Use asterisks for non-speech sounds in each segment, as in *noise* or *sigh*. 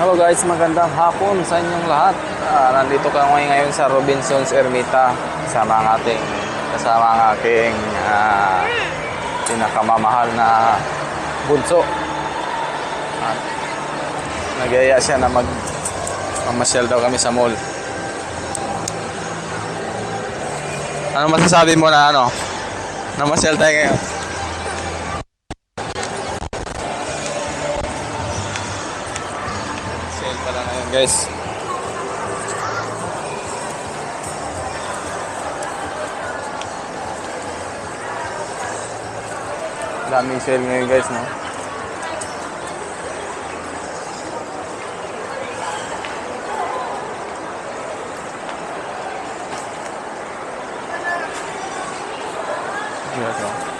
Hello guys, magandang hapon sa inyong lahat. Ah, nandito ka ngayon ngayon sa Robinson's Ermita kasama ang ating kasama ang aking ah, pinakamamahal na bunso. At nagaya siya na mag mamasyal daw kami sa mall. Ano masasabi mo na ano? Namasyal tayo ngayon. Sale pala ngayon guys. Daming sale ngayon guys no. Yes,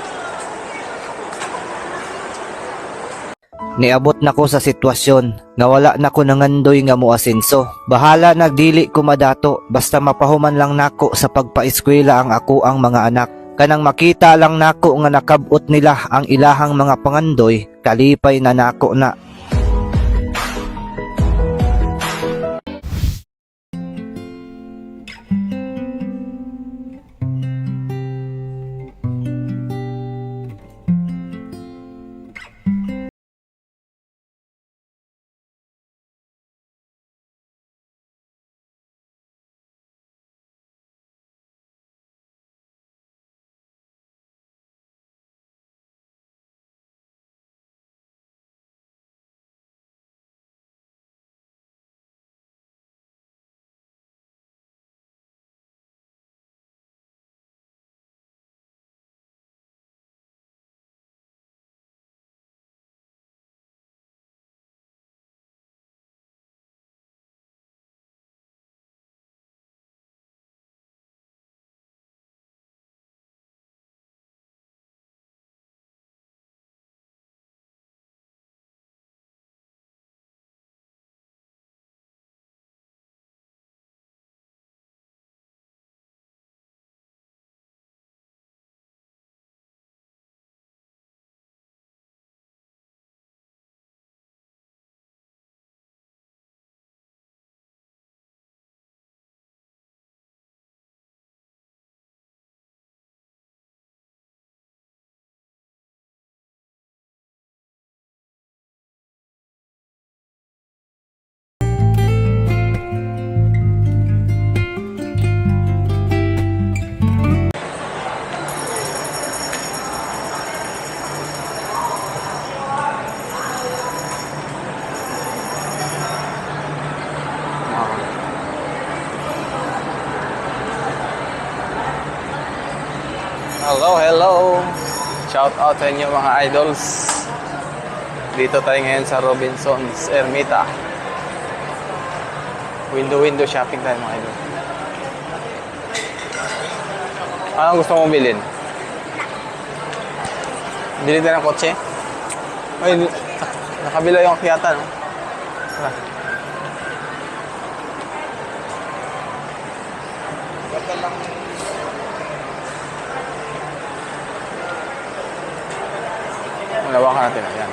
Niabot na ko sa sitwasyon nga wala na ko nangandoy nga moasenso. Bahala nagdili ko madato basta mapahuman lang nako sa pagpaeskwela ang ako ang mga anak. Kanang makita lang nako nga nakabot nila ang ilahang mga pangandoy, kalipay na nako na. Hello, hello. Shout out sa inyo mga idols. Dito tayo ngayon sa Robinson's Ermita. Window-window shopping tayo mga idol. Anong gusto mong bilhin? Bili tayo ng kotse? Ay, nak- nakabila yung kiyata, no? Tara. Malawakan natin. Ayan.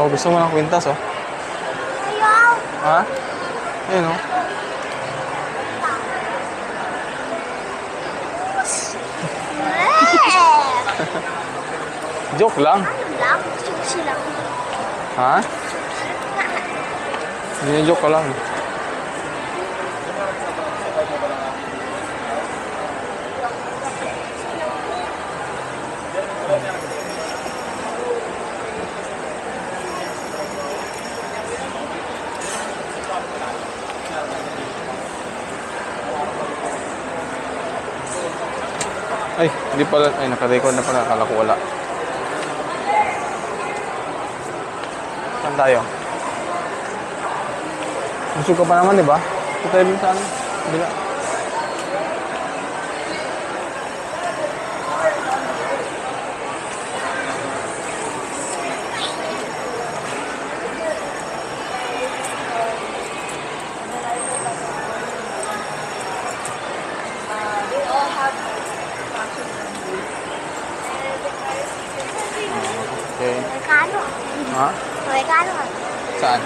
Oh, gusto mo ng kwintas, oh? Ayaw! Ha? Ayun, oh. *laughs* Joke lang. Lang, susi lang. Ha? Hindi joke ka lang. Ay, hindi pala. Ay, naka-record na pala. Akala ko wala. Saan tayo? Busog ka pa naman, di ba? Ito tayo sa ano? Bila. kano. Ha? Sambal kano. Saan?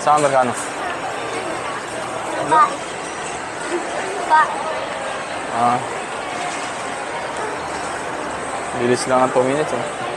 Sambal kano. Ha? Bilis lang ang 2 minutes eh.